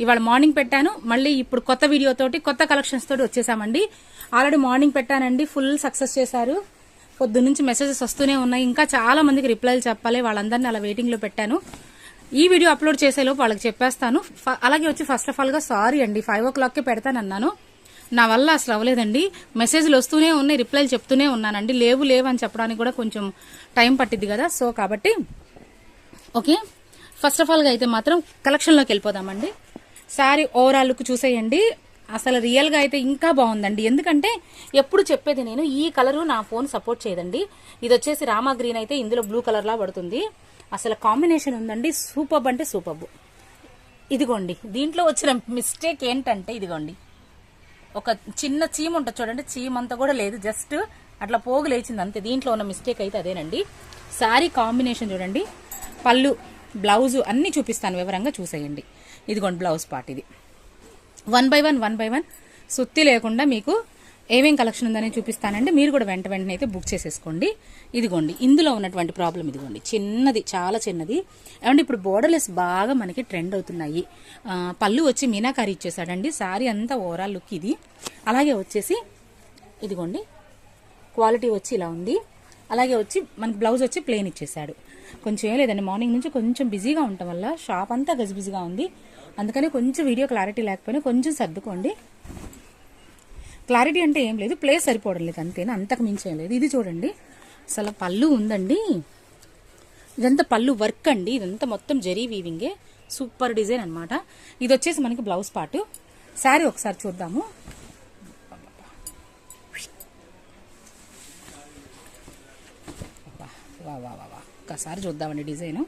ఇవాళ మార్నింగ్ పెట్టాను. మళ్ళీ ఇప్పుడు కొత్త వీడియోతోటి కొత్త కలెక్షన్స్ తోటి వచ్చేసామండి. ఆల్రెడీ మార్నింగ్ పెట్టానండి. ఫుల్ సక్సెస్ చేశారు. పొద్దు నుంచి మెసేజెస్ వస్తూనే ఉన్నాయి. ఇంకా చాలా మందికి రిప్లైలు చెప్పాలి. వాళ్ళందరినీ అలా వెయిటింగ్లో పెట్టాను. ఈ వీడియో అప్లోడ్ చేసేలోపు వాళ్ళకి చెప్పేస్తాను. ఫ- అలాగే వచ్చి ఫస్ట్ ఆఫ్ ఆల్గా సారీ అండి. ఫైవ్ ఓ క్లాక్కే పెడతానన్నాను. నా వల్ల అసలు అవ్వలేదండి. మెసేజ్లు వస్తూనే ఉన్నాయి. రిప్లైలు చెప్తూనే ఉన్నానండి. లేవు లేవు అని చెప్పడానికి కూడా కొంచెం టైం పట్టిద్ది కదా. సో కాబట్టి ఓకే ఫస్ట్ ఆఫ్ ఆల్గా అయితే మాత్రం కలెక్షన్లోకి వెళ్ళిపోదామండి. శారీ ఓవరాల్ లుక్ చూసేయండి. అసలు రియల్గా అయితే ఇంకా బాగుందండి. ఎందుకంటే ఎప్పుడు చెప్పేది నేను ఈ కలరు నా ఫోన్ సపోర్ట్ చేయదండి. ఇది వచ్చేసి రామా గ్రీన్ అయితే ఇందులో బ్లూ కలర్లా పడుతుంది. అసలు కాంబినేషన్ ఉందండి. సూపబ్ అంటే సూపబ్. ఇదిగోండి దీంట్లో వచ్చిన మిస్టేక్ ఏంటంటే ఇదిగోండి. ఒక చిన్న చీమ ఉంటుంది చూడండి. చీమ అంతా కూడా లేదు. జస్ట్ అట్లా పోగు లేచింది అంతే. దీంట్లో ఉన్న మిస్టేక్ అయితే అదేనండి. శారీ కాంబినేషన్ చూడండి. పళ్ళు బ్లౌజు అన్నీ చూపిస్తాను వివరంగా చూసేయండి. ఇదిగోండి బ్లౌజ్ పార్ట్ ఇది. One by one one by one సుత్తి లేకుండా మీకు ఏమేం కలెక్షన్ ఉందని చూపిస్తానండి. మీరు కూడా వెంట వెంటనే అయితే బుక్ చేసేసుకోండి. ఇదిగోండి ఇందులో ఉన్నటువంటి ప్రాబ్లం ఇదిగోండి. చిన్నది చాలా చిన్నది. ఏమంటే ఇప్పుడు బోర్డర్లెస్ బాగా మనకి ట్రెండ్ అవుతున్నాయి. పళ్ళు వచ్చి మీనాకారి ఇచ్చేసాడండి సారీ అంతా ఓవరాల్ లుక్ ఇది. అలాగే వచ్చేసి ఇదిగోండి క్వాలిటీ వచ్చి ఇలా ఉంది. అలాగే వచ్చి మనకి బ్లౌజ్ వచ్చి ప్లెయిన్ ఇచ్చేసాడు కొంచెం ఏం లేదండి మార్నింగ్ నుంచి కొంచెం బిజీగా ఉండటం వల్ల షాప్ అంతా గజిబిజిగా ఉంది. అందుకని కొంచెం వీడియో క్లారిటీ లేకపోయినా కొంచెం సర్దుకోండి. క్లారిటీ అంటే ఏం లేదు ప్లేస్ సరిపోవడం లేదు అంతేనా? అంతకు మించి ఏం లేదు. ఇది చూడండి. అసలు పళ్ళు ఉందండి. ఇదంతా పళ్ళు వర్క్ అండి. ఇదంతా మొత్తం జరీ వీవింగే సూపర్ డిజైన్ అనమాట ఇది వచ్చేసి మనకి బ్లౌజ్ పార్ట్ శారీ ఒకసారి చూద్దాము. వా వా వా ఒక్కసారి చూద్దామండి డిజైను.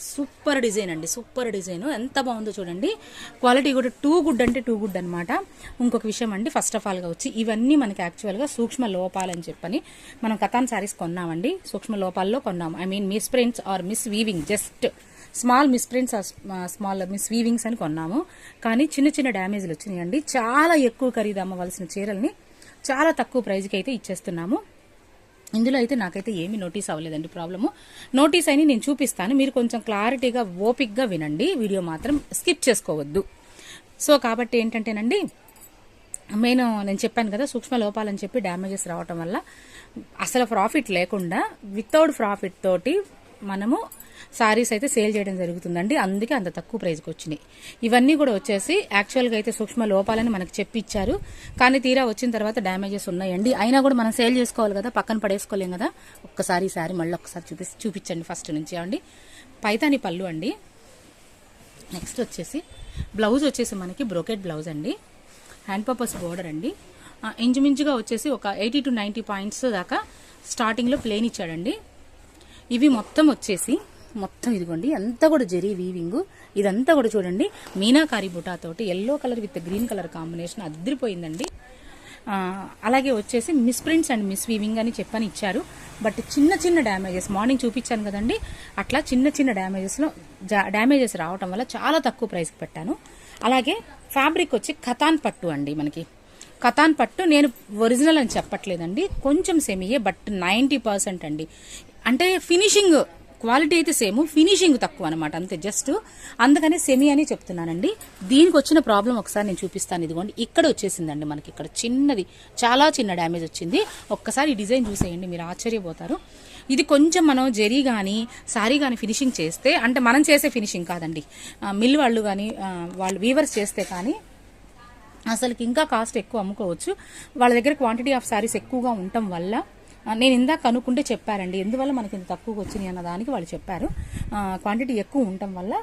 సూపర్ డిజైన్ అండి సూపర్ డిజైన్. ఎంత బాగుందో చూడండి. క్వాలిటీ కూడా టూ గుడ్ అంటే టూ గుడ్ అనమాట ఇంకొక విషయం అండి ఫస్ట్ ఆఫ్ ఆల్గా వచ్చి ఇవన్నీ మనకి యాక్చువల్గా సూక్ష్మ లోపాలని చెప్పని మనం కథాన్ శారీస్ కొన్నామండి. సూక్ష్మ లోపాల్లో కొన్నాం. I mean miss prints or miss weaving just small miss prints small miss weavings అని కొన్నాము. కానీ చిన్న చిన్న డ్యామేజ్లు వచ్చినాయండి. చాలా ఎక్కువ ఖరీదు అమ్మవలసిన చీరల్ని చాలా తక్కువ ప్రైజ్కి అయితే ఇచ్చేస్తున్నాము. ఇందులో అయితే నాకైతే ఏమీ నోటీస్ అవ్వలేదండి ప్రాబ్లము. నోటీస్ అని నేను చూపిస్తాను. మీరు కొంచెం క్లారిటీగా ఓపిక్గా వినండి. వీడియో మాత్రం స్కిప్ చేసుకోవద్దు. సో కాబట్టి ఏంటంటేనండి మెయిన్ నేను చెప్పాను కదా సూక్ష్మ లోపాలని చెప్పి డ్యామేజెస్ రావటం వల్ల అసలు ప్రాఫిట్ లేకుండా వితౌట్ ప్రాఫిట్ తోటి మనము సారీస్ అయితే సేల్ చేయడం జరుగుతుందండి. అందుకే అంత తక్కువ ప్రైస్కి వచ్చినాయి. ఇవన్నీ కూడా వచ్చేసి యాక్చువల్గా అయితే సూక్ష్మ లోపాలని మనకు చెప్పిచ్చారు. కానీ తీరా వచ్చిన తర్వాత డ్యామేజెస్ ఉన్నాయండి. అయినా కూడా మనం సేల్ చేసుకోవాలి కదా పక్కన పడేసుకోలేం కదా. ఒక్కసారి ఈ సారీ మళ్ళీ ఒకసారి చూపి చూపించండి ఫస్ట్ నుంచి. అండి పైతాని పళ్ళు అండి. నెక్స్ట్ వచ్చేసి బ్లౌజ్ వచ్చేసి మనకి బ్రోకెట్ బ్లౌజ్ అండి. హ్యాండ్ పర్పస్ బోర్డర్ అండి. ఇంచుమించుగా వచ్చేసి ఒక ఎయిటీ టు నైంటీ పాయింట్స్ దాకా స్టార్టింగ్లో ప్లేన్ ఇచ్చాడండి. ఇవి మొత్తం వచ్చేసి మొత్తం ఇదిగోండి అంతా కూడా జరీ వీవింగ్ ఇదంతా కూడా చూడండి. Meenakari బుటాతోటి yellow colour with green colour combination అదిరిపోయిందండి. అలాగే వచ్చేసి miss prints and miss weaving అని చెప్పని ఇచ్చారు. బట్ చిన్న చిన్న డ్యామేజెస్ మార్నింగ్ చూపించాను కదండి అట్లా చిన్న చిన్న డ్యామేజెస్లో డ్యామేజెస్ రావటం వల్ల చాలా తక్కువ ప్రైస్కి పెట్టాను. అలాగే ఫ్యాబ్రిక్ వచ్చి కథాన్ పట్టు అండి మనకి. కథాన్ పట్టు నేను ఒరిజినల్ అని చెప్పట్లేదండి కొంచెం సెమీయే బట్ నైంటీ పర్సెంట్ అండి. అంటే ఫినిషింగ్ క్వాలిటీ అయితే సేమ్ ఫినిషింగ్ తక్కువ అనమాట అంతే జస్ట్. అందుకనే సెమీ అని చెప్తున్నానండి. దీనికి వచ్చిన ప్రాబ్లం ఒకసారి నేను చూపిస్తాను ఇదిగోండి. ఇక్కడ వచ్చేసిందండి మనకి ఇక్కడ చిన్నది చాలా చిన్న డ్యామేజ్ వచ్చింది. ఒక్కసారి ఈ డిజైన్ చూసేయండి మీరు ఆశ్చర్యపోతారు. ఇది కొంచెం మనం జరీ కానీ సారీ కానీ ఫినిషింగ్ చేస్తే అంటే మనం చేసే ఫినిషింగ్ కాదండి. మిల్ వాళ్ళు కానీ వాళ్ళు వీవర్స్ చేస్తే కానీ అసలుకి ఇంకా కాస్ట్ ఎక్కువ అమ్ముకోవచ్చు. వాళ్ళ దగ్గర క్వాంటిటీ ఆఫ్ శారీస్ ఎక్కువగా ఉండటం వల్ల నేను ఇందాక కనుక్కుంటే చెప్పారండి. ఎందువల్ల మనకి ఇంత తక్కువగా వచ్చినాయి అన్న దానికి వాళ్ళు చెప్పారు. క్వాంటిటీ ఎక్కువ ఉండటం వల్ల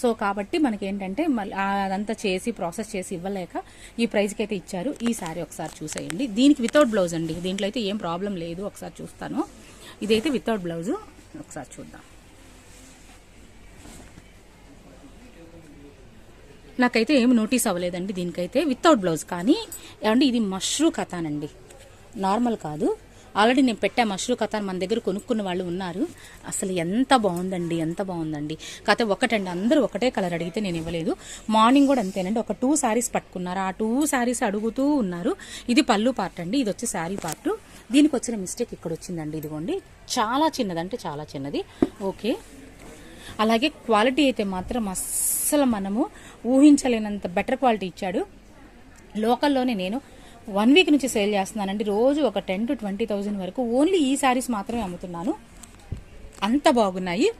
సో కాబట్టి మనకి ఏంటంటే మళ్ళీ అదంతా చేసి ప్రాసెస్ చేసి ఇవ్వలేక ఈ ప్రైస్కి అయితే ఇచ్చారు. ఈ సారీ ఒకసారి చూసేయండి. దీనికి వితౌట్ బ్లౌజ్ అండి. దీంట్లో అయితే ఏం ప్రాబ్లం లేదు. ఒకసారి చూస్తాను. ఇదైతే వితౌట్ బ్లౌజ్ ఒకసారి చూద్దాం. నాకైతే ఏమి నోటీస్ అవ్వలేదండి దీనికైతే. వితౌట్ బ్లౌజ్ కానీ ఏమండి ఇది మష్రూ కథానండి. నార్మల్ కాదు. ఆల్రెడీ నేను పెట్టా మష్రూ కథాన్ మన దగ్గర కొనుక్కున్న వాళ్ళు ఉన్నారు. అసలు ఎంత బాగుందండి ఎంత బాగుందండి. కథ ఒకటండి అందరూ ఒకటే కలర్ అడిగితే నేను ఇవ్వలేదు. మార్నింగ్ కూడా అంతేనండి ఒక టూ శారీస్ పట్టుకున్నారు. ఆ టూ శారీస్ అడుగుతూ ఉన్నారు. ఇది పళ్ళు పార్ట్ అండి ఇది వచ్చి శారీ పార్ట్. దీనికి వచ్చిన మిస్టేక్ ఇక్కడ వచ్చిందండి ఇదిగోండి. చాలా చిన్నది అంటే చాలా చిన్నది. ఓకే. అలాగే క్వాలిటీ అయితే మాత్రం అస్సలు మనము ఊహించలేనంత బెటర్ క్వాలిటీ ఇచ్చాడు. లోకల్లోనే నేను వన్ వీక్ నుంచి సేల్ చేస్తున్నానండి. రోజు ఒక టెన్ టు ట్వంటీ థౌజండ్ వరకు ఓన్లీ ఈ శారీస్ మాత్రమే అమ్ముతున్నాను. అంత బాగున్నాయి.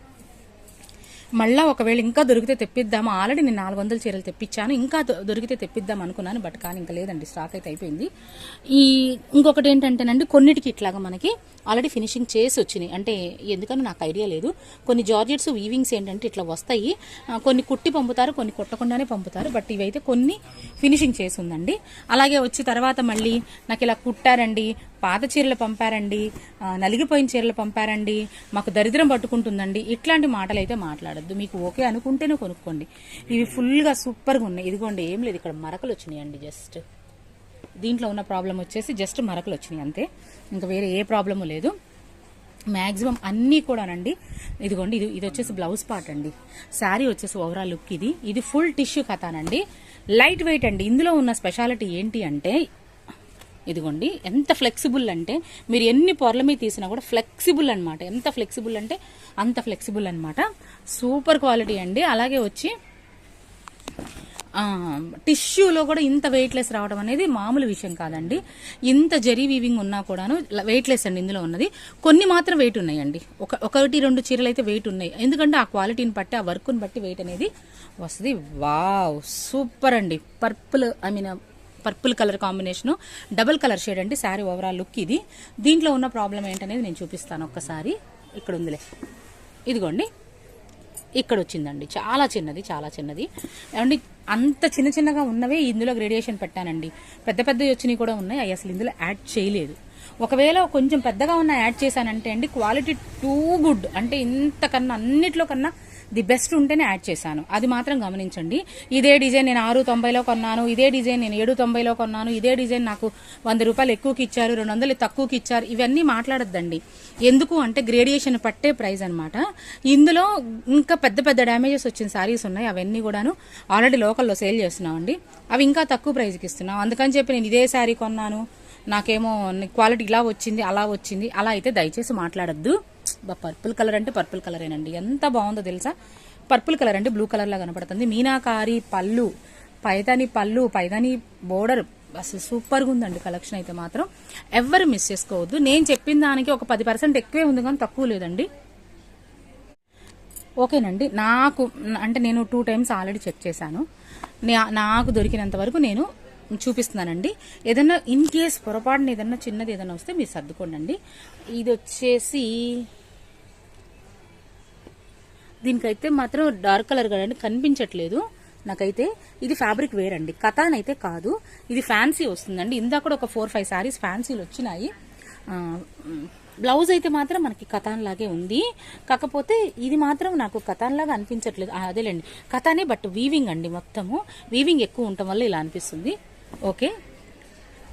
మళ్ళా ఒకవేళ ఇంకా దొరికితే తెప్పిద్దాము? ఆల్రెడీ నేను నాలుగు వందల చీరలు తెప్పించాను. ఇంకా దొరికితే తెప్పిద్దాం అనుకున్నాను బట్ కానీ ఇంకా లేదండి స్టాక్ అయితే అయిపోయింది. ఈ ఇంకొకటి ఏంటంటేనండి కొన్నిటికి ఇట్లాగా మనకి ఆల్రెడీ ఫినిషింగ్ చేసి వచ్చినాయి. అంటే ఎందుకని నాకు ఐడియా లేదు. కొన్ని జార్జెట్స్ వీవింగ్స్ ఏంటంటే ఇట్లా వస్తాయి. కొన్ని కుట్టి పంపుతారు కొన్ని కుట్టకుండానే పంపుతారు బట్ ఇవైతే కొన్ని ఫినిషింగ్ చేసి ఉందండి. అలాగే వచ్చి తర్వాత మళ్ళీ నాకు ఇలా కుట్టారండి పాత చీరలు పంపారండి నలిగిపోయిన చీరలు పంపారండి మాకు దరిద్రం పట్టుకుంటుందండి. ఇట్లాంటి మాటలు అయితే మాట్లాడద్దు. మీకు ఓకే అనుకుంటేనే కొనుక్కోండి. ఇవి ఫుల్గా సూపర్గా ఉన్నాయి. ఇదిగోండి ఏం లేదు. ఇక్కడ మరకలు వచ్చినాయండి జస్ట్. దీంట్లో ఉన్న ప్రాబ్లం వచ్చేసి జస్ట్ మరకలు వచ్చినాయి అంతే. ఇంకా వేరే ఏ ప్రాబ్లము లేదు. మ్యాక్సిమం అన్నీ కూడానండి. ఇదిగోండి ఇది ఇది వచ్చేసి బ్లౌజ్ పార్ట్ అండి. శారీ వచ్చేసి ఓవరాల్ లుక్ ఇది. ఇది ఫుల్ టిష్యూ కథానండి లైట్ వెయిట్ అండి. ఇందులో ఉన్న స్పెషాలిటీ ఏంటి అంటే ఇదిగోండి ఎంత ఫ్లెక్సిబుల్ అంటే మీరు ఎన్ని పొరల మీద తీసినా కూడా ఫ్లెక్సిబుల్ అనమాట ఎంత ఫ్లెక్సిబుల్ అంటే అంత ఫ్లెక్సిబుల్ అనమాట సూపర్ క్వాలిటీ అండి. అలాగే వచ్చి టిష్యూలో కూడా ఇంత వెయిట్లెస్ రావడం అనేది మామూలు విషయం కాదండి. ఇంత జరీ వీవింగ్ ఉన్నా కూడాను వెయిట్లెస్ అండి ఇందులో ఉన్నది. కొన్ని మాత్రం వెయిట్ ఉన్నాయండి. ఒక ఒకటి రెండు చీరలు అయితే వెయిట్ ఉన్నాయి. ఎందుకంటే ఆ క్వాలిటీని బట్టి ఆ వర్క్ని బట్టి వెయిట్ అనేది వస్తుంది. వావ్ సూపర్ అండి. Purple I mean purple colour combination. Double colour shade అండి శారీ ఓవరాల్ లుక్ ఇది. దీంట్లో ఉన్న ప్రాబ్లం ఏంటనేది నేను చూపిస్తాను ఒక్కసారి. ఇక్కడ ఉందిలే. ఇదిగోండి. ఇక్కడ వచ్చిందండి. చాలా చిన్నది చాలా చిన్నది. ఏమండి అంత చిన్న చిన్నగా ఉన్నవే ఇందులో గ్రేడియేషన్ పెట్టానండి. పెద్ద పెద్దవి వచ్చినవి కూడా ఉన్నాయి అవి అసలు ఇందులో యాడ్ చేయలేదు. ఒకవేళ కొంచెం పెద్దగా ఉన్న యాడ్ చేశానంటే అండి క్వాలిటీ టూ గుడ్. అంటే ఇంతకన్నా అన్నిట్లో కన్నా ది బెస్ట్ ఉంటేనే యాడ్ చేశాను. అది మాత్రం గమనించండి. ఇదే డిజైన్ నేను ఆరు తొంభైలో కొన్నాను ఇదే డిజైన్ నేను ఏడు తొంభైలో కొన్నాను ఇదే డిజైన్ నాకు వంద రూపాయలు ఎక్కువకి ఇచ్చారు రెండు వందలు తక్కువకి ఇచ్చారు ఇవన్నీ మాట్లాడద్దండి. ఎందుకు అంటే గ్రేడియేషన్ పట్టే ప్రైస్ అనమాట ఇందులో ఇంకా పెద్ద పెద్ద డ్యామేజెస్ వచ్చిన శారీస్ ఉన్నాయి అవన్నీ కూడాను ఆల్రెడీ లోకల్లో సేల్ చేస్తున్నామండి. అవి ఇంకా తక్కువ ప్రైస్కి ఇస్తున్నాం. అందుకని చెప్పి నేను ఇదే శారీ కొన్నాను నాకేమో క్వాలిటీ ఇలా వచ్చింది అలా వచ్చింది అలా అయితే దయచేసి మాట్లాడద్దు. పర్పుల్ కలర్ అంటే పర్పుల్ కలరేనండి. ఎంత బాగుందో తెలుసా? పర్పుల్ కలర్ అంటే బ్లూ కలర్ లా కనపడుతుంది. మీనాకారి పళ్ళు పైదాని పళ్ళు పైదాని బోర్డర్ అసలు సూపర్గా ఉందండి కలెక్షన్ అయితే మాత్రం. ఎవ్వరు మిస్ చేసుకోవద్దు. నేను చెప్పిన దానికి ఒక పది పర్సెంట్ ఎక్కువే ఉంది కానీ తక్కువ లేదండి. ఓకేనండి. నాకు అంటే నేను టూ టైమ్స్ ఆల్రెడీ చెక్ చేశాను. నా- నాకు దొరికినంత వరకు నేను చూపిస్తున్నానండి. ఏదన్నా ఇన్ కేస్ పొరపాటున ఏదన్నా చిన్నది ఏదన్నా వస్తే మీరు సర్దుకోండి ఇది వచ్చేసి దీనికైతే మాత్రం డార్క్ కలర్ కదండి కనిపించట్లేదు. నాకైతే ఇది ఫ్యాబ్రిక్ వేర్ అండి. కథాన్ అయితే కాదు. ఇది ఫ్యాన్సీ వస్తుందండి. ఇందాక కూడా ఒక ఫోర్ ఫైవ్ శారీస్ ఫ్యాన్సీలు వచ్చినాయి. బ్లౌజ్ అయితే మాత్రం మనకి కథాన్ లాగే ఉంది. కాకపోతే ఇది మాత్రం నాకు కథాన్ లాగా అనిపించట్లేదు. అదేలేండి. కథానే బట్ వీవింగ్ అండి మొత్తము. వీవింగ్ ఎక్కువ ఉండటం వల్ల ఇలా అనిపిస్తుంది. ఓకే?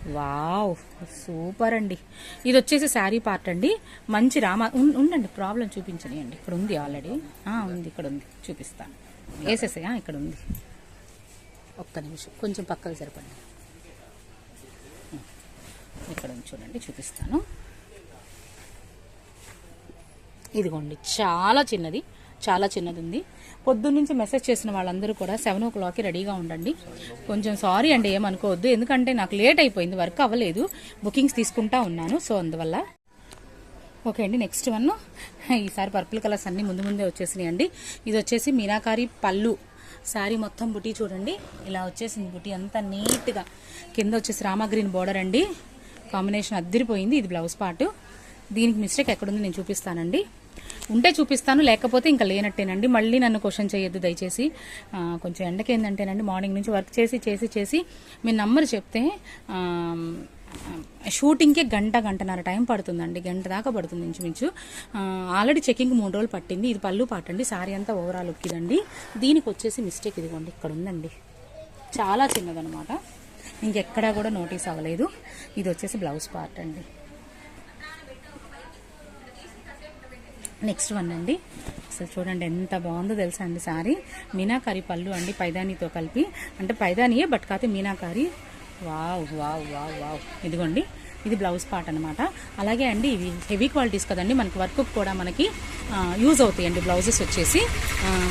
వావ్ సూపర్ అండి. ఇది వచ్చేసి శారీ పార్ట్ అండి. మంచి రామ ఉండండి ప్రాబ్లం చూపించని అండి ఇక్కడ ఉంది ఆల్రెడీ. ఉంది ఇక్కడ ఉంది. చూపిస్తాను. వేసేసే ఇక్కడ ఉంది. ఒక్క నిమిషం కొంచెం పక్కకు సరిపడి. ఇక్కడ ఉంది చూడండి చూపిస్తాను. ఇదిగోండి చాలా చిన్నది. చాలా చిన్నది ఉంది పొద్దున్నుంచి మెసేజ్ చేసిన వాళ్ళందరూ కూడా సెవెన్ ఓ క్లాక్కి రెడీగా ఉండండి. కొంచెం సారీ అండి ఏమనుకోవద్దు. ఎందుకంటే నాకు లేట్ అయిపోయింది వర్క్ అవ్వలేదు. బుకింగ్స్ తీసుకుంటా ఉన్నాను. సో అందువల్ల ఓకే అండి నెక్స్ట్ వన్. ఈసారి పర్పుల్ కలర్స్ అన్నీ ముందు ముందే వచ్చేసినాయి అండి. ఇది వచ్చేసి మీనాకారి పళ్ళు. శారీ మొత్తం బుటీ చూడండి. ఇలా వచ్చేసింది బుటీ. అంతా నీట్గా. కింద వచ్చేసి రామాగ్రీన్ బోర్డర్ అండి. కాంబినేషన్ అద్దరిపోయింది. ఇది బ్లౌజ్ పార్ట్. దీనికి మిస్టేక్ ఎక్కడుంది నేను చూపిస్తానండి. ఉంటే చూపిస్తాను లేకపోతే ఇంకా లేనట్టేనండి. మళ్ళీ నన్ను క్వశ్చన్ చేయొద్దు దయచేసి. కొంచెం ఎండకి ఏంటంటేనండి మార్నింగ్ నుంచి వర్క్ చేసి చేసి చేసి మీ నంబర్ చెప్తే షూటింగ్కే గంట గంటన్నర టైం పడుతుందండి. గంట దాకా పడుతుంది ఇంచుమించు. ఆల్రెడీ చెకింగ్ మూడు రోజులు పట్టింది. ఇది పళ్ళు పాటండి సారీ అంతా ఓవరాల్ ఉక్కిదండి దీనికి వచ్చేసి మిస్టేక్ ఇదిగోండి ఇక్కడ ఉందండి. చాలా చిన్నదనమాట ఇంకెక్కడా కూడా నోటీస్ అవ్వలేదు. ఇది వచ్చేసి బ్లౌజ్ పార్ట్ అండి. నెక్స్ట్ వన్ అండి. అసలు చూడండి ఎంత బాగుందో తెలుసా అండి సారీ. మీనాకారి పళ్ళు అండి పైదానితో కలిపి. అంటే పైదానియే బట్ కాకపోతే meenakari. Wow wow wow wow. ఇదిగోండి. ఇది బ్లౌజ్ పార్ట్ అనమాట అలాగే అండి ఇవి హెవీ క్వాలిటీస్ కదండి. మనకి వర్క్ కూడా మనకి యూజ్ అవుతాయండి బ్లౌజెస్ వచ్చేసి.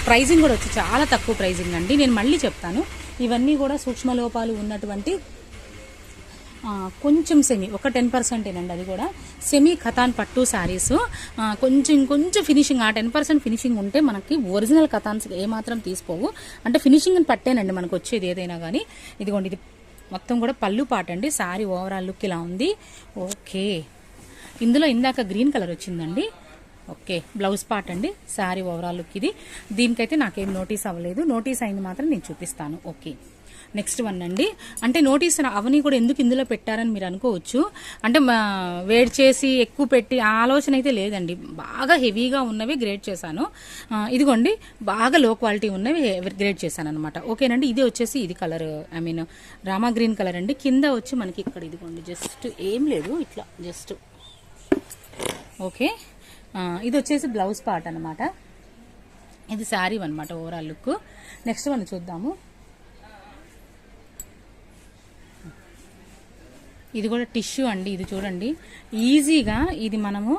ప్రైజింగ్ కూడా వచ్చి చాలా తక్కువ ప్రైజింగ్ అండి. నేను మళ్ళీ చెప్తాను. ఇవన్నీ కూడా సూక్ష్మ లోపాలు ఉన్నటువంటి కొంచెం సెమీ ఒక టెన్ పర్సెంటేనండి అది కూడా. సెమీ కథాన్ పట్టు శారీస్. కొంచెం కొంచెం ఫినిషింగ్ ఆ టెన్ పర్సెంట్ ఫినిషింగ్ ఉంటే మనకి ఒరిజినల్ కథాన్స్ ఏమాత్రం తీసుకోవు. అంటే ఫినిషింగ్ పట్టేనండి మనకు వచ్చేది ఏదైనా కానీ ఇదిగోండి ఇది మొత్తం కూడా పళ్ళు పాట అండి. శారీ ఓవరాల్ లుక్ ఇలా ఉంది. ఓకే. ఇందులో ఇందాక గ్రీన్ కలర్ వచ్చిందండి. ఓకే. బ్లౌజ్ పార్ట్ అండి. శారీ ఓవరాల్ లుక్ ఇది. దీనికైతే నాకేం నోటీస్ అవ్వలేదు. నోటీస్ అయింది మాత్రం నేను చూపిస్తాను. ఓకే. నెక్స్ట్ వన్ అండి. అంటే నోటీస్ అవని కూడా ఎందుకు ఇందులో పెట్టారని మీరు అనుకోవచ్చు. అంటే మా వేడి చేసి ఎక్కువ పెట్టి ఆలోచన అయితే లేదండి. బాగా హెవీగా ఉన్నవి గ్రేడ్ చేశాను. ఇదిగోండి బాగా లో క్వాలిటీ ఉన్నవి గ్రేడ్ చేశాను అనమాట ఓకేనండి ఇది వచ్చేసి ఇది colour I mean Rama green colour అండి. కింద వచ్చి మనకి ఇక్కడ ఇదిగోండి జస్ట్ ఏం లేదు ఇట్లా జస్ట్. ఓకే ఇది వచ్చేసి బ్లౌజ్ పార్ట్ అనమాట ఇది శారీ అనమాట ఓవరాల్ లుక్. నెక్స్ట్ వన్ చూద్దాము. ఇది కూడా టిష్యూ అండి ఇది చూడండి. ఈజీగా ఇది మనము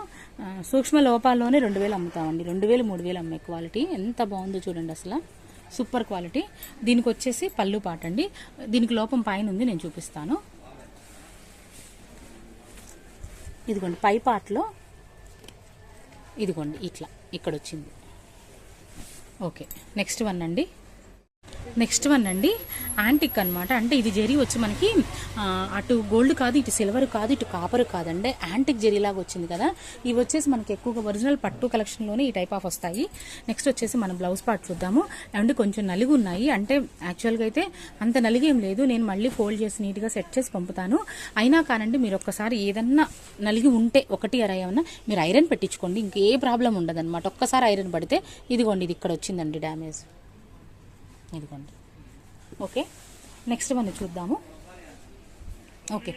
సూక్ష్మ లోపాల్లోనే రెండు వేలు అమ్ముతామండి. రెండు వేలు మూడు వేలు అమ్మే క్వాలిటీ. ఎంత బాగుందో చూడండి అసలు. Super quality. దీనికి వచ్చేసి పళ్ళు పాట అండి. దీనికి లోపం పైన ఉంది నేను చూపిస్తాను. ఇదిగోండి పై పాటలో ఇదిగోండి ఇట్లా ఇక్కడ వచ్చింది ఓకే నెక్స్ట్ వన్ అండి. నెక్స్ట్ వన్ అండి యాంటిక్ అన్నమాట. అంటే ఇది జరీ వచ్చి మనకి అటు గోల్డ్ కాదు ఇటు సిల్వర్ కాదు ఇటు కాపర్ కాదండి. యాంటిక్ జరీ లాగా వచ్చింది కదా. ఇవి వచ్చేసి మనకి ఎక్కువగా ఒరిజినల్ పట్టు కలెక్షన్లోనే ఈ టైప్ ఆఫ్ వస్తాయి. నెక్స్ట్ వచ్చేసి మనం బ్లౌజ్ పార్ట్ చూద్దాము. అండ్ కొంచెం నలుగు ఉన్నాయి. అంటే యాక్చువల్గా అయితే అంత నలిగేం లేదు. నేను మళ్ళీ ఫోల్డ్ చేసి నీట్గా సెట్ చేసి పంపుతాను. అయినా కానండి మీరు ఒక్కసారి ఏదన్నా నలిగి ఉంటే ఒకటి అర ఏమన్నా మీరు ఐరన్ పెట్టించుకోండి. ఇంకే ప్రాబ్లం ఉండదు అనమాట ఒక్కసారి ఐరన్ పడితే ఇదిగోండి ఇది ఇక్కడ వచ్చిందండి డ్యామేజ్. ఇదిగోండి. ఓకే. నెక్స్ట్ వన్ చూద్దాము. ఓకే.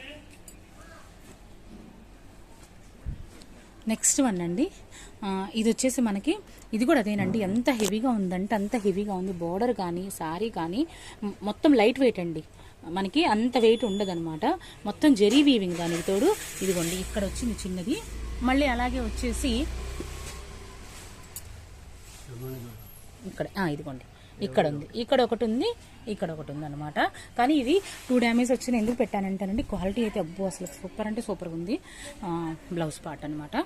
నెక్స్ట్ వన్ అండి. ఇది వచ్చేసి మనకి ఇది కూడా అదేనండి ఎంత హెవీగా ఉందంటే అంత హెవీగా ఉంది. బోర్డర్ కానీ సారీ కానీ మొత్తం లైట్ వెయిట్ అండి. మనకి అంత వెయిట్ ఉండదనమాట మొత్తం జెరీ వీవింగ్ దానికి తోడు ఇదిగోండి ఇక్కడ వచ్చింది చిన్నది. మళ్ళీ అలాగే వచ్చేసి ఇక్కడ ఇదిగోండి. ఇక్కడ ఉంది. ఇక్కడ ఒకటి ఉంది ఇక్కడ ఒకటి ఉంది అనమాట కానీ ఇది టూ డ్యామేజ్ వచ్చిన ఎందుకు పెట్టానంటేనండి క్వాలిటీ అయితే అబ్బో అసలు సూపర్ అంటే సూపర్గా ఉంది. బ్లౌజ్ పార్ట్ అనమాట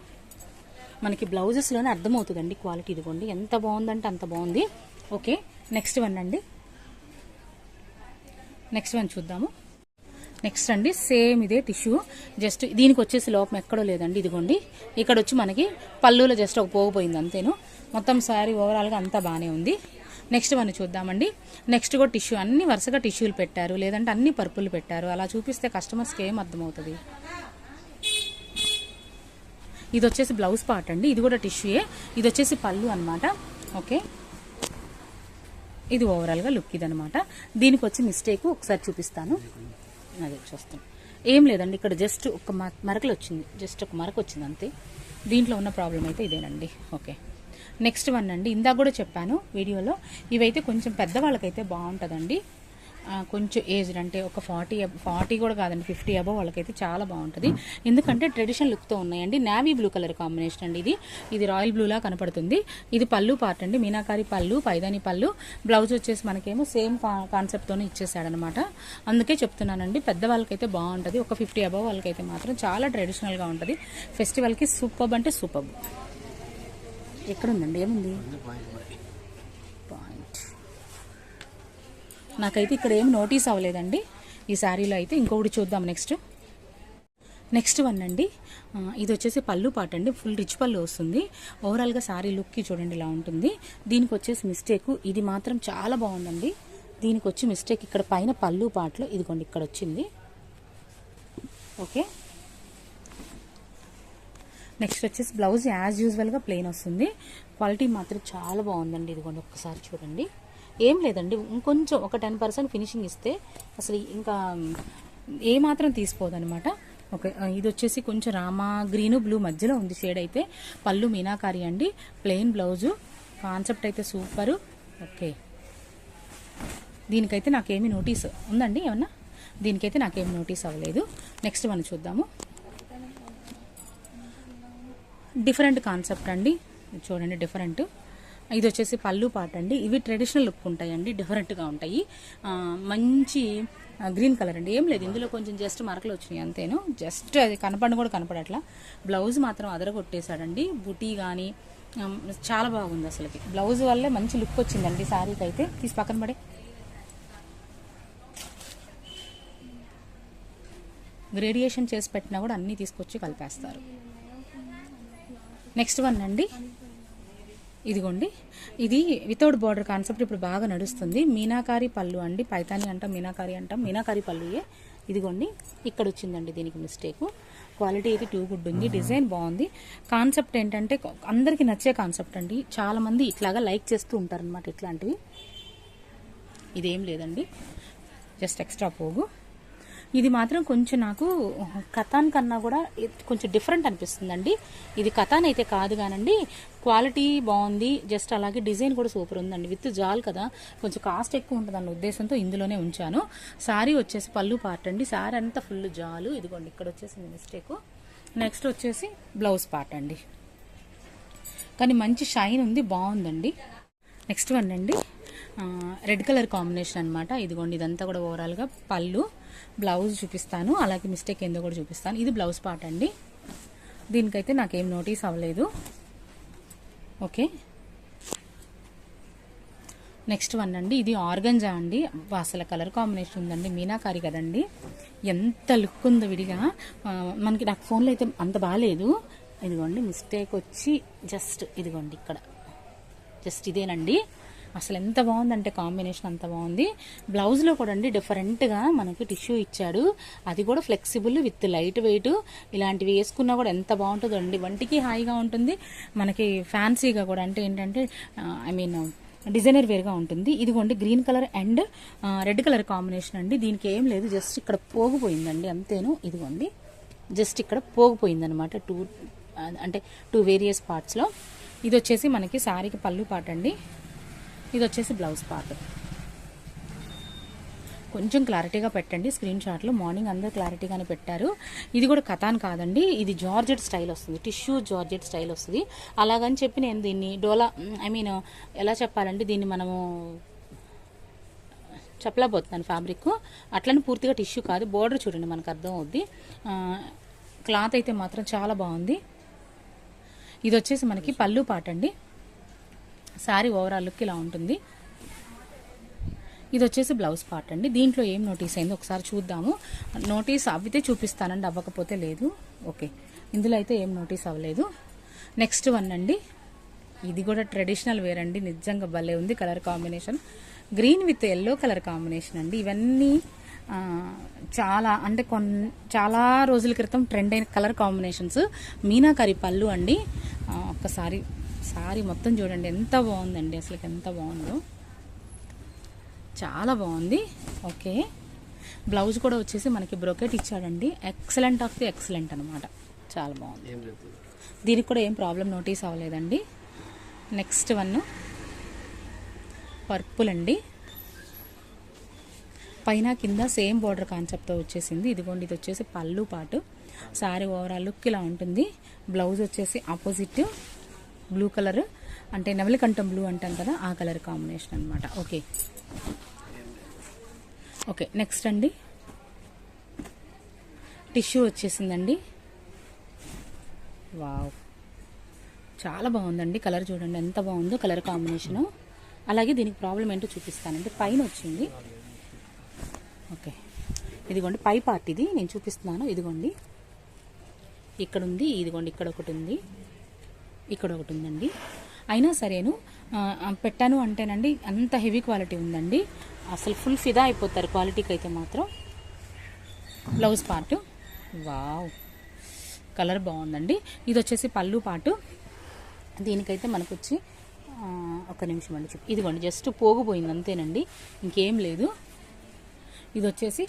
మనకి బ్లౌజెస్లోనే అర్థమవుతుందండి క్వాలిటీ ఇదిగోండి. ఎంత బాగుందంటే అంత బాగుంది. ఓకే నెక్స్ట్ వన్ అండి. నెక్స్ట్ వన్ చూద్దాము. నెక్స్ట్ అండి సేమ్ ఇదే టిష్యూ జస్ట్ దీనికి వచ్చేసి లోపం ఎక్కడో లేదండి ఇదిగోండి. ఇక్కడ వచ్చి మనకి పళ్ళులో జస్ట్ ఒక పోగిపోయింది అంతేను. మొత్తం శారీ ఓవరాల్గా అంతా బాగానే ఉంది. నెక్స్ట్ వన్ చూద్దామండి. నెక్స్ట్ కూడా టిష్యూ అన్ని వరుసగా టిష్యూలు పెట్టారు. లేదంటే అన్ని పర్పులు పెట్టారు. అలా చూపిస్తే కస్టమర్స్కి ఏం అర్థమవుతుంది? ఇది వచ్చేసి బ్లౌజ్ పార్ట్ అండి. ఇది కూడా టిష్యూయే. ఇది వచ్చేసి పళ్ళు అనమాట ఓకే. ఇది ఓవరాల్గా లుక్ ఇది అనమాట దీనికి వచ్చి మిస్టేక్ ఒకసారి చూపిస్తాను. అదే చూస్తాను. ఏం లేదండి. ఇక్కడ జస్ట్ ఒక మరకలు వచ్చింది జస్ట్ ఒక మరక వచ్చింది అంతే. దీంట్లో ఉన్న ప్రాబ్లం అయితే ఇదేనండి. ఓకే. నెక్స్ట్ వన్ అండి. ఇందాక కూడా చెప్పాను వీడియోలో. ఇవైతే కొంచెం పెద్దవాళ్ళకైతే బాగుంటుందండి. కొంచెం ఏజ్డ్ అంటే ఒక ఫార్టీ ఫార్టీ కూడా కాదండి ఫిఫ్టీ అబవ్ వాళ్ళకైతే చాలా బాగుంటుంది. ఎందుకంటే ట్రెడిషనల్ లుక్తో ఉన్నాయండి. నావీ బ్లూ కలర్ కాంబినేషన్ అండి ఇది. ఇది రాయల్ బ్లూలా కనపడుతుంది. ఇది పళ్ళు పార్ట్ అండి. మీనాకారి పళ్ళు పైదాని పళ్ళు. బ్లౌజ్ వచ్చేసి మనకేమో సేమ్ కాన్సెప్ట్తోనే ఇచ్చేసాడనమాట. అందుకే చెప్తున్నానండి పెద్దవాళ్ళకైతే బాగుంటుంది. ఒక ఫిఫ్టీ అబవ్ వాళ్ళకైతే మాత్రం చాలా ట్రెడిషనల్గా ఉంటుంది. ఫెస్టివల్కి సూపర్బ్ అంటే సూపర్ ఎక్కడుందండి? ఏముంది? పాయింట్ నాకైతే ఇక్కడ ఏం నోటీస్ అవ్వలేదండి. ఈ శారీలో అయితే ఇంకొకటి చూద్దాం నెక్స్ట్. నెక్స్ట్ వన్ అండి. ఇది వచ్చేసి పళ్ళు పాట అండి. ఫుల్ రిచ్ పళ్ళు వస్తుంది. ఓవరాల్గా శారీ లుక్కి చూడండి ఇలా ఉంటుంది. దీనికి వచ్చేసి మిస్టేక్ ఇది మాత్రం చాలా బాగుందండి. దీనికి వచ్చి మిస్టేక్ ఇక్కడ పైన పళ్ళు పాటలో ఇదిగోండి ఇక్కడ వచ్చింది. ఓకే నెక్స్ట్ వచ్చేసి బ్లౌజ్ యాజ్ యూజువల్గా ప్లెయిన్ వస్తుంది. క్వాలిటీ మాత్రం చాలా బాగుందండి. ఇదిగోండి ఒక్కసారి చూడండి. ఏం లేదండి. ఇంకొంచెం ఒక టెన్ పర్సెంట్ ఫినిషింగ్ ఇస్తే అసలు ఇంకా ఏ మాత్రం తీసిపోదనమాట. ఓకే ఇది వచ్చేసి కొంచెం రామా గ్రీన్ బ్లూ మధ్యలో ఉంది షేడ్ అయితే. పళ్ళు మీనాకారి అండి. Plain blouse. కాన్సెప్ట్ అయితే సూపరు. ఓకే. దీనికైతే నాకేమీ నోటీస్ ఉందండి ఏమన్నా? దీనికైతే నాకేమి నోటీస్ అవ్వలేదు. నెక్స్ట్ మనం చూద్దాము. డిఫరెంట్ కాన్సెప్ట్ అండి. చూడండి డిఫరెంట్. ఇది వచ్చేసి పళ్ళు పాట అండి. ఇవి ట్రెడిషనల్ లుక్ ఉంటాయండి డిఫరెంట్గా ఉంటాయి. మంచి గ్రీన్ కలర్ అండి. ఏం లేదు ఇందులో కొంచెం జస్ట్ మరకలు వచ్చినాయి అంతేను. జస్ట్ అది కనపడను కూడా కనపడట్లా. బ్లౌజ్ మాత్రం అదరగొట్టేశాడండి. బుటీ కానీ చాలా బాగుంది అసలుకి. బ్లౌజ్ వల్లే మంచి లుక్ వచ్చిందండి శారీకి అయితే. తీసి పక్కన పడే. గ్రేడియేషన్ చేసి పెట్టినా కూడా అన్నీ తీసుకొచ్చి కలిపేస్తారు. నెక్స్ట్ వన్ అండి. ఇదిగోండి. ఇది వితౌట్ బార్డర్ కాన్సెప్ట్ ఇప్పుడు బాగా నడుస్తుంది. మీనాకారి పళ్ళు అండి. పైతాని అంటాం మీనాకారి అంటాం. మీనాకారి పళ్ళుయే. ఇదిగోండి. ఇక్కడ వచ్చిందండి దీనికి మిస్టేక్ క్వాలిటీ అయితే టూ గుడ్ ఉంది. డిజైన్ బాగుంది. కాన్సెప్ట్ ఏంటంటే అందరికీ నచ్చే కాన్సెప్ట్ అండి. చాలామంది ఇట్లాగా లైక్ చేస్తూ ఉంటారనమాట ఇట్లాంటివి. ఇదేం లేదండి. జస్ట్ ఎక్స్ట్రా పోగు. ఇది మాత్రం కొంచెం నాకు కథాన్ కన్నా కూడా కొంచెం డిఫరెంట్ అనిపిస్తుందండి. ఇది కథాన్ అయితే కాదు కానండి క్వాలిటీ బాగుంది జస్ట్ అలాగే డిజైన్ కూడా సూపర్ ఉందండి. విత్ జాల్ కదా. కొంచెం కాస్ట్ ఎక్కువ ఉంటుంది అన్న ఉద్దేశంతో ఇందులోనే ఉంచాను. సారీ వచ్చేసి పళ్ళు పార్ట్ అండి. సారీ అంతా ఫుల్ జాలు. ఇదిగోండి ఇక్కడ వచ్చేసింది మిస్టేక్ నెక్స్ట్ వచ్చేసి బ్లౌజ్ పార్ట్ అండి. కానీ మంచి షైన్ ఉంది బాగుందండి. నెక్స్ట్ వన్ అండి. రెడ్ కలర్ కాంబినేషన్ అనమాట ఇదిగోండి ఇదంతా కూడా ఓవరాల్గా పళ్ళు. బ్లౌజ్ చూపిస్తాను అలాగే మిస్టేక్ ఏందో కూడా చూపిస్తాను. ఇది బ్లౌజ్ పార్ట్ అండి. దీనికైతే నాకేం నోటీస్ అవ్వలేదు. ఓకే. నెక్స్ట్ వన్ అండి. ఇది ఆర్గంజా అండి. అసలు కలర్ కాంబినేషన్ ఉందండి. మీనాకారి కదండి. ఎంత లుక్ ఉందో విడిగా. మనకి నాకు ఫోన్లో అయితే అంత బాగాలేదు. ఇదిగోండి మిస్టేక్ వచ్చి జస్ట్ ఇదిగోండి ఇక్కడ. జస్ట్ ఇదేనండి. అసలు ఎంత బాగుందంటే కాంబినేషన్ అంత బాగుంది. బ్లౌజ్లో కూడా అండి డిఫరెంట్గా మనకి టిష్యూ ఇచ్చాడు. అది కూడా ఫ్లెక్సిబుల్ విత్ లైట్ వెయిట్ ఇలాంటివి వేసుకున్నా కూడా ఎంత బాగుంటుందో అండి వంటికి హాయిగా ఉంటుంది. మనకి ఫ్యాన్సీగా కూడా అంటే ఏంటంటే ఐ మీన్ డిజైనర్ వేర్గా ఉంటుంది. ఇదిగోండి green colour and red colour combination అండి. దీనికి ఏం లేదు జస్ట్ ఇక్కడ పోగిపోయిందండి. అంతేను ఇదిగోండి. జస్ట్ ఇక్కడ పోగిపోయిందనమాట టూ అంటే టూ వేరియస్ పార్ట్స్లో ఇది వచ్చేసి మనకి శారీకి పళ్ళు పాట అండి ఇది వచ్చేసి బ్లౌజ్ పార్ట్. కొంచెం క్లారిటీగా పెట్టండి స్క్రీన్ షాట్లో మార్నింగ్ అందరూ క్లారిటీగానే పెట్టారు. ఇది కూడా కథాన్ కాదండి ఇది జార్జెట్ స్టైల్ వస్తుంది టిష్యూ జార్జెట్ స్టైల్ వస్తుంది. అలాగని చెప్పి నేను దీన్ని డోలా ఐ మీన్ ఎలా చెప్పాలంటే దీన్ని మనము చెప్పలేకపోతున్నాను ఫ్యాబ్రిక్ అట్లని పూర్తిగా టిష్యూ కాదు బోర్డర్ చూడండి మనకు అర్థం అవుద్ది. క్లాత్ అయితే మాత్రం చాలా బాగుంది. ఇది వచ్చేసి మనకి పళ్ళు పాట అండి శారీ ఓవరాల్ లుక్ ఇలా ఉంటుంది. ఇది వచ్చేసి బ్లౌజ్ పార్ట్ అండి. దీంట్లో ఏం నోటీస్ అయిందో ఒకసారి చూద్దాము. నోటీస్ అవ్వితే చూపిస్తానండి అవ్వకపోతే లేదు. ఓకే. ఇందులో అయితే ఏం నోటీస్ అవ్వలేదు. నెక్స్ట్ వన్ అండి. ఇది కూడా ట్రెడిషనల్ వేర్ అండి. నిజంగా భలే ఉంది colour combination. Green with yellow colour combination అండి. ఇవన్నీ చాలా అంటే కొన్ చాలా రోజుల క్రితం ట్రెండ్ అయిన కలర్ కాంబినేషన్స్. మీనాకరి పళ్ళు అండి. ఒక్కసారి సారీ మొత్తం చూడండి ఎంత బాగుందండి అసలు ఎంత బాగుందో. చాలా బాగుంది. ఓకే. బ్లౌజ్ కూడా వచ్చేసి మనకి బ్రోకెట్ ఇచ్చాడండి. ఎక్సలెంట్ ఆఫ్ ది ఎక్సలెంట్ అనమాట చాలా బాగుంది. దీనికి కూడా ఏం ప్రాబ్లం నోటీస్ అవ్వలేదండి. నెక్స్ట్ వన్ పర్పుల్ అండి. పైన కింద సేమ్ బార్డర్ కాన్సెప్ట్తో వచ్చేసింది. ఇదిగోండి ఇది వచ్చేసి పళ్ళు పాటు. సారీ ఓవరాల్ లుక్ ఇలా ఉంటుంది. బ్లౌజ్ వచ్చేసి ఆపోజిట్ బ్లూ కలర్ అంటే నవలికంఠం బ్లూ అంటాం కదా ఆ కలర్ కాంబినేషన్ అనమాట ఓకే. ఓకే నెక్స్ట్ అండి. టిష్యూ వచ్చేసిందండి. వావ్. చాలా బాగుందండి కలర్ చూడండి ఎంత బాగుందో కలర్ కాంబినేషను. అలాగే దీనికి ప్రాబ్లం ఏంటో చూపిస్తానండి. పైన వచ్చింది. ఓకే. ఇదిగోండి పై పార్ట్ ఇది నేను చూపిస్తున్నాను. ఇదిగోండి. ఇక్కడ ఉంది ఇదిగోండి ఇక్కడ ఒకటి ఉంది. ఇక్కడ ఒకటి ఉందండి. అయినా సరేను పెట్టాను అంటేనండి అంత హెవీ క్వాలిటీ ఉందండి. అసలు ఫుల్ ఫిదా అయిపోతారు క్వాలిటీకి అయితే మాత్రం. Blouse part. వావ్. కలర్ బాగుందండి. ఇది వచ్చేసి పళ్ళు పాటు. దీనికైతే మనకు వచ్చి ఒక నిమిషం అండి చెప్పు. ఇదిగోండి జస్ట్ పోగుపోయింది అంతేనండి. ఇంకేం లేదు. ఇది వచ్చేసి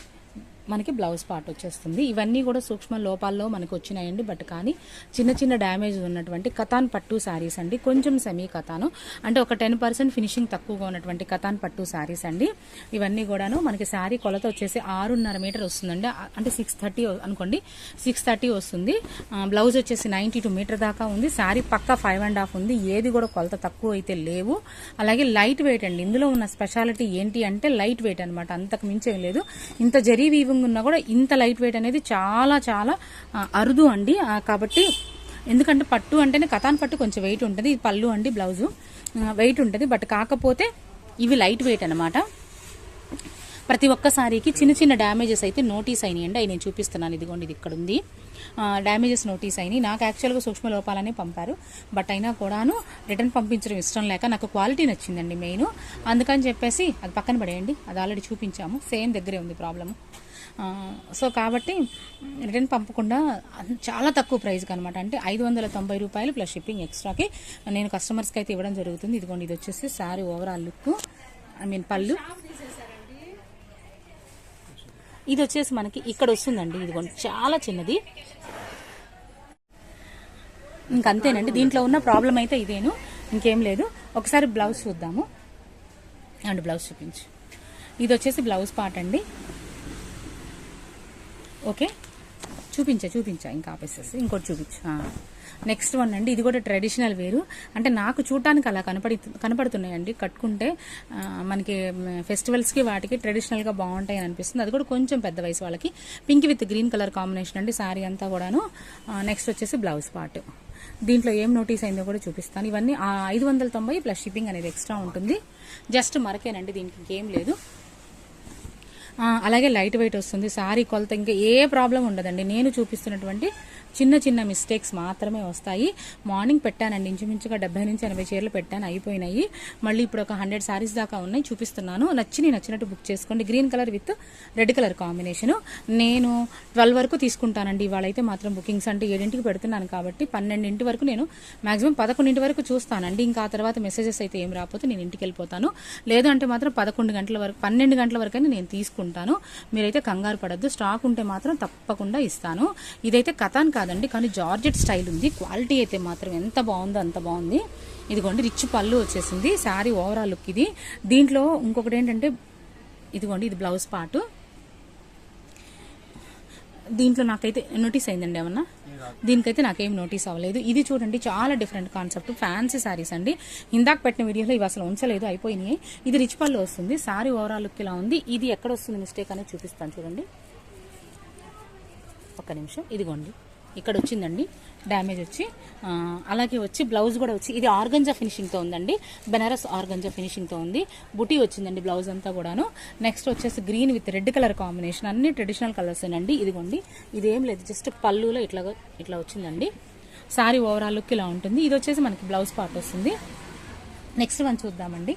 మనకి బ్లౌజ్ పార్ట్ వచ్చేస్తుంది. ఇవన్నీ కూడా సూక్ష్మ లోపాల్లో మనకు వచ్చినాయండి. బట్ కానీ చిన్న చిన్న డ్యామేజ్ ఉన్నటువంటి కథాన్ పట్టు శారీస్ అండి. కొంచెం సెమీ కథాను. అంటే ఒక టెన్ పర్సెంట్ ఫినిషింగ్ తక్కువగా ఉన్నటువంటి కథాన్ పట్టు శారీస్ అండి. ఇవన్నీ కూడాను మనకి శారీ కొలత వచ్చేసి ఆరున్నర మీటర్ వస్తుందండి. అంటే సిక్స్ థర్టీ అనుకోండి. సిక్స్ థర్టీ వస్తుంది. బ్లౌజ్ వచ్చేసి నైంటీ టూ మీటర్ దాకా ఉంది. శారీ పక్క ఫైవ్ అండ్ హాఫ్ ఉంది. ఏది కూడా కొలత తక్కువ అయితే లేవు. అలాగే లైట్ వెయిట్ అండి. ఇందులో ఉన్న స్పెషాలిటీ ఏంటి అంటే లైట్ వెయిట్ అనమాట అంతకు మించి లేదు. ఇంత జరీ వీవింగ్ ఉన్నా కూడా ఇంత లైట్ వెయిట్ అనేది చాలా చాలా అరుదు అండి. కాబట్టి ఎందుకంటే పట్టు అంటేనే కథాన్ పట్టు కొంచెం వెయిట్ ఉంటుంది ఇది పళ్ళు అండి బ్లౌజు. వెయిట్ ఉంటుంది బట్ కాకపోతే ఇవి లైట్ వెయిట్ అనమాట ప్రతి ఒక్క సారీకి చిన్న చిన్న డ్యామేజెస్ అయితే నోటీస్ అయినాయండి. అవి నేను చూపిస్తున్నాను ఇదిగోండి ఇది ఇక్కడ ఉంది. డ్యామేజెస్ నోటీస్ అయినాయి. నాకు యాక్చువల్గా సూక్ష్మ లోపాలనే పంపారు. బట్ అయినా కూడాను రిటర్న్ పంపించడం ఇష్టం లేక నాకు క్వాలిటీ నచ్చిందండి మెయిన్. అందుకని చెప్పేసి అది పక్కన పడేయండి. అది ఆల్రెడీ చూపించాము. సేమ్ దగ్గరే ఉంది ప్రాబ్లము. సో కాబట్టి రిటర్న్ పంపకుండా చాలా తక్కువ ప్రైస్కి అనమాట అంటే ఐదు వందల తొంభై రూపాయలు ప్లస్ షిప్పింగ్ ఎక్స్ట్రాకి నేను కస్టమర్స్కి అయితే ఇవ్వడం జరుగుతుంది. ఇదిగోండి ఇది వచ్చేసి sari overall look I mean పళ్ళు. ఇది వచ్చేసి మనకి ఇక్కడ వస్తుందండి ఇదిగోండి చాలా చిన్నది. ఇంకంతేనండి దీంట్లో ఉన్న ప్రాబ్లం అయితే ఇదేను ఇంకేం లేదు. ఒకసారి బ్లౌజ్ చూద్దాము. అండ్ బ్లౌజ్ చూపించు. ఇది వచ్చేసి బ్లౌజ్ పార్ట్ అండి. ఓకే? చూపించా చూపించా. ఇంకా ఆపేసేసి ఇంకోటి చూపించు. నెక్స్ట్ వన్ అండి. ఇది కూడా ట్రెడిషనల్ వేరు. అంటే నాకు చూడటానికి అలా కనపడి కనపడుతున్నాయండి. కట్టుకుంటే మనకి ఫెస్టివల్స్కి వాటికి ట్రెడిషనల్గా బాగుంటాయి అని అనిపిస్తుంది. అది కూడా కొంచెం పెద్ద వయసు వాళ్ళకి. Pink with green colour combination అండి. శారీ అంతా కూడాను. నెక్స్ట్ వచ్చేసి బ్లౌజ్ పార్ట్ దీంట్లో ఏం నోటీస్ అయిందో కూడా చూపిస్తాను. ఇవన్నీ ఐదు వందల తొంభై ప్లస్ షిప్పింగ్ అనేది ఎక్స్ట్రా ఉంటుంది. జస్ట్ మరకేనండి. దీనికి ఇంకేం లేదు. అలాగే లైట్ వెయిట్ వస్తుంది సారీ కొలత ఇంకా ఏ ప్రాబ్లం ఉండదండి. నేను చూపిస్తున్నటువంటి చిన్న చిన్న మిస్టేక్స్ మాత్రమే వస్తాయి. మార్నింగ్ పెట్టానండి. ఇంచుమించుగా డెబ్బై నుంచి ఎనభై చీరలు పెట్టాను. అయిపోయినాయి. మళ్ళీ ఇప్పుడు ఒక హండ్రెడ్ శారీస్ దాకా ఉన్నాయి. చూపిస్తున్నాను. నచ్చి నచ్చినట్టు బుక్ చేసుకోండి. Green colour with red colour combination నేను ట్వెల్వ్ వరకు తీసుకుంటానండి. ఇవాళ అయితే మాత్రం బుకింగ్స్ అంటే ఏడింటికి పెడుతున్నాను కాబట్టి పన్నెండింటి వరకు నేను మాక్సిమం పదకొండింటి వరకు చూస్తానండి. ఇంకా ఆ తర్వాత మెసేజెస్ అయితే ఏం రాకపోతే నేను ఇంటికి వెళ్ళిపోతాను. లేదు అంటే మాత్రం పదకొండు గంటల వరకు పన్నెండు గంటల వరకు నేను తీసుకుంటాను. మీరైతే కంగారు పడద్దు. స్టాక్ ఉంటే మాత్రం తప్పకుండా ఇస్తాను. ఇదైతే కథాన్ కాదండి కానీ జార్జెట్ స్టైల్ ఉంది. క్వాలిటీ అయితే మాత్రం ఎంత బాగుందో అంత బాగుంది. ఇదిగోండి రిచ్ పళ్ళు వచ్చేసింది. శారీ ఓవరాల్ లుక్ ఇది. దీంట్లో ఇంకొకటి ఏంటంటే ఇదిగోండి ఇది బ్లౌజ్ పార్ట్ దీంట్లో నాకైతే నోటీస్ అయిందండి ఏమన్నా? దీనికైతే నాకేం నోటీస్ అవ్వలేదు. ఇది చూడండి చాలా డిఫరెంట్ కాన్సెప్ట్. ఫ్యాన్సీ శారీస్ అండి. ఇందాక పెట్టిన వీడియోలో ఇవి అసలు ఉంచలేదు అయిపోయినాయి. ఇది రిచ్ పళ్ళు వస్తుంది. సారీ ఓవరాల్ లుక్ ఇలా ఉంది. ఇది ఎక్కడ వస్తుంది మిస్టేక్ అనేది చూపిస్తాను చూడండి. ఒక్క నిమిషం. ఇదిగోండి. ఇక్కడ వచ్చిందండి డ్యామేజ్ వచ్చి అలాగే వచ్చి బ్లౌజ్ కూడా వచ్చి ఇది ఆర్గంజా ఫినిషింగ్తో ఉందండి బెనారస్ ఆర్గంజా ఫినిషింగ్తో ఉంది బుటీ వచ్చిందండి బ్లౌజ్ అంతా కూడాను. నెక్స్ట్ వచ్చేసి green with red colour combination అన్ని ట్రెడిషనల్ కలర్స్ అండి ఇదిగోండి. ఇదేం లేదు జస్ట్ పళ్ళులో ఇట్లా ఇట్లా వచ్చిందండి. సారీ ఓవరాల్ లుక్ ఇలా ఉంటుంది. ఇది వచ్చేసి మనకి బ్లౌజ్ పార్ట్ వస్తుంది. నెక్స్ట్ వన్ చూద్దామండి.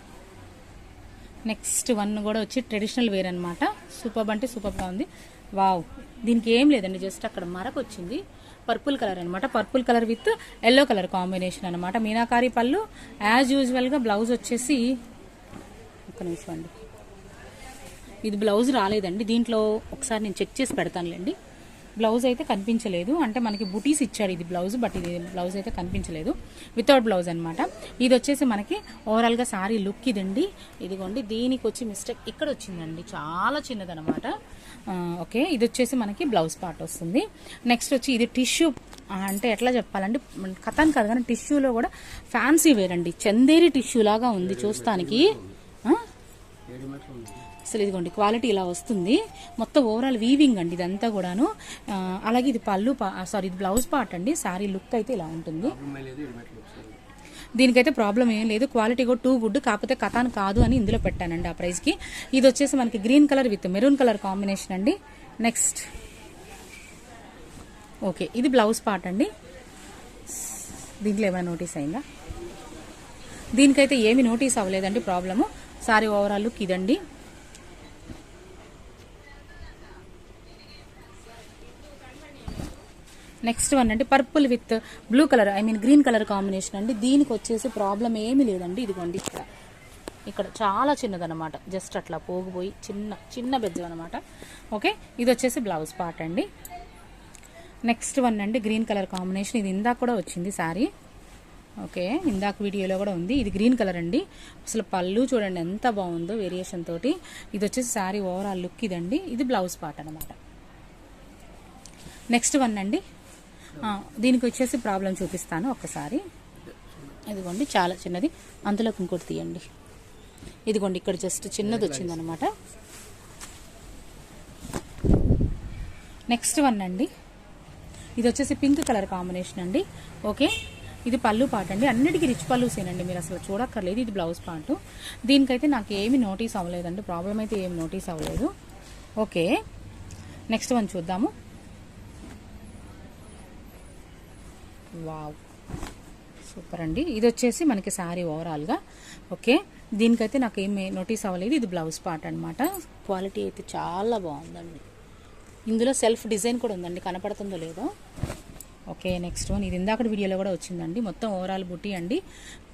నెక్స్ట్ వన్ కూడా వచ్చి ట్రెడిషనల్ వేర్ అనమాట సూపర్ అంటే సూపర్గా ఉంది. వావ్ దీనికి ఏం లేదండి జస్ట్ అక్కడ మరక వచ్చింది పర్పుల్ కలర్ అనమాట purple colour with yellow colour combination అనమాట మీనాకారి పళ్ళు. యాజ్ యూజువల్గా బ్లౌజ్ వచ్చేసి ఒక్క నిమిషం అండి. ఇది బ్లౌజ్ రాలేదండి. దీంట్లో ఒకసారి నేను చెక్ చేసి పెడతానులేండి. బ్లౌజ్ అయితే కనిపించలేదు. అంటే మనకి బుటీస్ ఇచ్చాడు ఇది బ్లౌజ్ బట్ ఇది బ్లౌజ్ అయితే కనిపించలేదు. వితౌట్ బ్లౌజ్ అనమాట ఇది వచ్చేసి మనకి ఓవరాల్గా సారీ లుక్ ఇదండి. ఇదిగోండి దీనికి వచ్చి మిస్టేక్. ఇక్కడ వచ్చిందండి చాలా చిన్నదనమాట ఓకే ఇది వచ్చేసి మనకి బ్లౌజ్ పార్ట్ వస్తుంది. నెక్స్ట్ వచ్చి ఇది టిష్యూ అంటే ఎట్లా చెప్పాలంటే కథం కాదు కానీ టిష్యూలో కూడా ఫ్యాన్సీ వేర్ అండి. చందేరి టిష్యూ లాగా ఉంది చూస్తానికి. అసలు ఇదిగోండి క్వాలిటీ ఇలా వస్తుంది. మొత్తం ఓవరాల్ వీవింగ్ అండి ఇదంతా కూడాను. అలాగే ఇది పళ్ళు సారీ ఇది బ్లౌజ్ పార్ట్ అండి. సారీ లుక్ అయితే ఇలా ఉంటుంది. దీనికైతే ప్రాబ్లం ఏం లేదు. క్వాలిటీ కూడా టూ గుడ్ కాకపోతే కథాన్ కాదు అని ఇందులో పెట్టానండి ఆ ప్రైస్కి ఇది వచ్చేసి మనకి green colour with maroon colour combination అండి. నెక్స్ట్. ఓకే ఇది బ్లౌజ్ పార్ట్ అండి. దీంట్లో ఏమైనా నోటీస్ అయిందా? దీనికైతే ఏమి నోటీస్ అవ్వలేదండి ప్రాబ్లము. సారీ ఓవరాల్ లుక్ ఇదండి. నెక్స్ట్ వన్ అంటే purple with blue colour I mean green colour combination అండి. దీనికి వచ్చేసి ప్రాబ్లం ఏమీ లేదండి. ఇదిగోండి ఇక్కడ. ఇక్కడ చాలా చిన్నదనమాట జస్ట్ అట్లా పోగిపోయి చిన్న చిన్న బెజ్జం అనమాట ఓకే ఇది వచ్చేసి బ్లౌజ్ పార్ట్ అండి. నెక్స్ట్ వన్ అండి గ్రీన్ కలర్ కాంబినేషన్ ఇది ఇందాక కూడా వచ్చింది సారీ ఓకే ఇందాక వీడియోలో కూడా ఉంది. ఇది గ్రీన్ కలర్ అండి. అసలు పళ్ళు చూడండి ఎంత బాగుందో వేరియేషన్ తోటి. ఇది వచ్చేసి శారీ ఓవరాల్ లుక్ ఇదండి. ఇది బ్లౌజ్ పార్ట్ అనమాట నెక్స్ట్ వన్ అండి దీనికి వచ్చేసి ప్రాబ్లం చూపిస్తాను ఒక్కసారి. ఇదిగోండి చాలా చిన్నది. అందులోకి ఇంకోటి తీయండి. ఇదిగోండి ఇక్కడ జస్ట్ చిన్నది వచ్చిందనమాట. నెక్స్ట్ వన్ అండి. ఇది వచ్చేసి పింక్ కలర్ కాంబినేషన్ అండి. ఓకే ఇది పళ్ళు పాట అండి. అన్నిటికీ రిచ్ పళ్ళుసేనండి మీరు అసలు చూడక్కర్లేదు. ఇది బ్లౌజ్ పాటు. దీనికైతే నాకు ఏమి నోటీస్ అవ్వలేదండి. ప్రాబ్లం అయితే ఏమి నోటీస్ అవ్వలేదు. ఓకే నెక్స్ట్ వన్ చూద్దాము. వావ్. సూపర్ అండి. ఇది వచ్చేసి మనకి శారీ ఓవరాల్గా. ఓకే. దీనికైతే నాకు ఏమి నోటీస్ అవ్వలేదు. ఇది బ్లౌజ్ పార్ట్ అనమాట క్వాలిటీ అయితే చాలా బాగుందండి. ఇందులో సెల్ఫ్ డిజైన్ కూడా ఉందండి. కనపడుతుందో లేదో. Okay next one. ఇది ఇందాక వీడియోలో కూడా వచ్చిందండి. మొత్తం ఓవరాల్ బుట్టి అండి.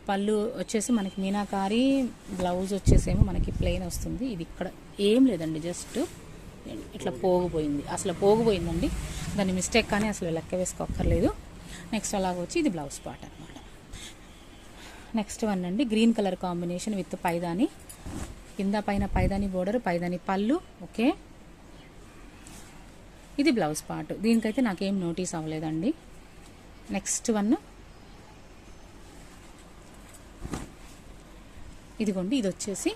పళ్ళు వచ్చేసి మనకి మీనాకారి బ్లౌజ్ వచ్చేసేమో మనకి ప్లెయిన్ వస్తుంది. ఇది ఇక్కడ ఏం లేదండి. జస్ట్ ఇట్లా పోగిపోయింది. అసలు పోగిపోయిందండి. దాన్ని మిస్టేక్ కానీ అసలు లెక్క వేసుకోక్కర్లేదు. నెక్స్ట్ అలాగ వచ్చి ఇది బ్లౌజ్ పార్ట్ అనమాట నెక్స్ట్ వన్ అండి గ్రీన్ కలర్ కాంబినేషన్ విత్ పైదాని కింద పైన పైదాని బోర్డర్ పైదాని పళ్ళు ఓకే? ఇది బ్లౌజ్ పార్ట్ దీనికైతే నాకేం నోటీస్ అవ్వలేదండి. నెక్స్ట్ వన్ ఇదిగోండి ఇది వచ్చేసి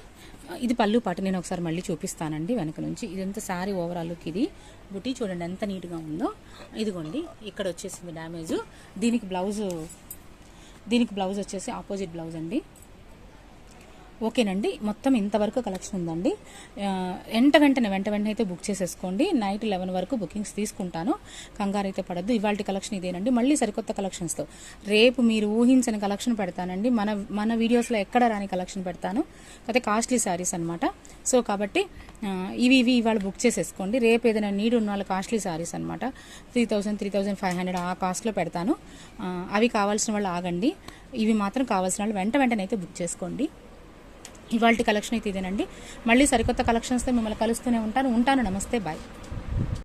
ఇది పళ్ళు పాటు నేను ఒకసారి మళ్ళీ చూపిస్తానండి వెనక నుంచి. ఇదంతా శారీ ఓవరాల్ లుక్ ఇది. బుట్టి చూడండి ఎంత నీట్గా ఉందో. ఇదిగోండి ఇక్కడ వచ్చేసింది డ్యామేజ్. దీనికి బ్లౌజ్ దీనికి బ్లౌజ్ వచ్చేసి ఆపోజిట్ బ్లౌజ్ అండి ఓకేనండి. మొత్తం ఇంతవరకు కలెక్షన్ ఉందండి. వెంట వెంటనే వెంట వెంటనే అయితే బుక్ చేసేసుకోండి. నైట్ లెవెన్ వరకు బుకింగ్స్ తీసుకుంటాను. కంగారు అయితే పడద్దు. ఇవాళ కలెక్షన్ ఇదేనండి. మళ్ళీ సరికొత్త కలెక్షన్స్తో. రేపు మీరు ఊహించని కలెక్షన్ పెడతానండి. మన మన వీడియోస్లో ఎక్కడ రాని కలెక్షన్ పెడతాను. అయితే కాస్ట్లీ శారీస్ అనమాట సో కాబట్టి ఇవి ఇవి ఇవాళ బుక్ చేసేసుకోండి. రేపు ఏదైనా నీడ్ ఉన్న వాళ్ళు కాస్ట్లీ శారీస్ అనమాట three thousand three thousand five hundred ఆ కాస్ట్లో పెడతాను. అవి కావాల్సిన వాళ్ళు ఆగండి. ఇవి మాత్రం కావాల్సిన వాళ్ళు వెంట వెంటనే అయితే బుక్ చేసుకోండి. ఇవాళ కలెక్షన్ అయితే ఇదేనండి. మళ్ళీ సరికొత్త కలెక్షన్స్తో మిమ్మల్ని కలుస్తూనే ఉంటాను. ఉంటాను. నమస్తే. బాయ్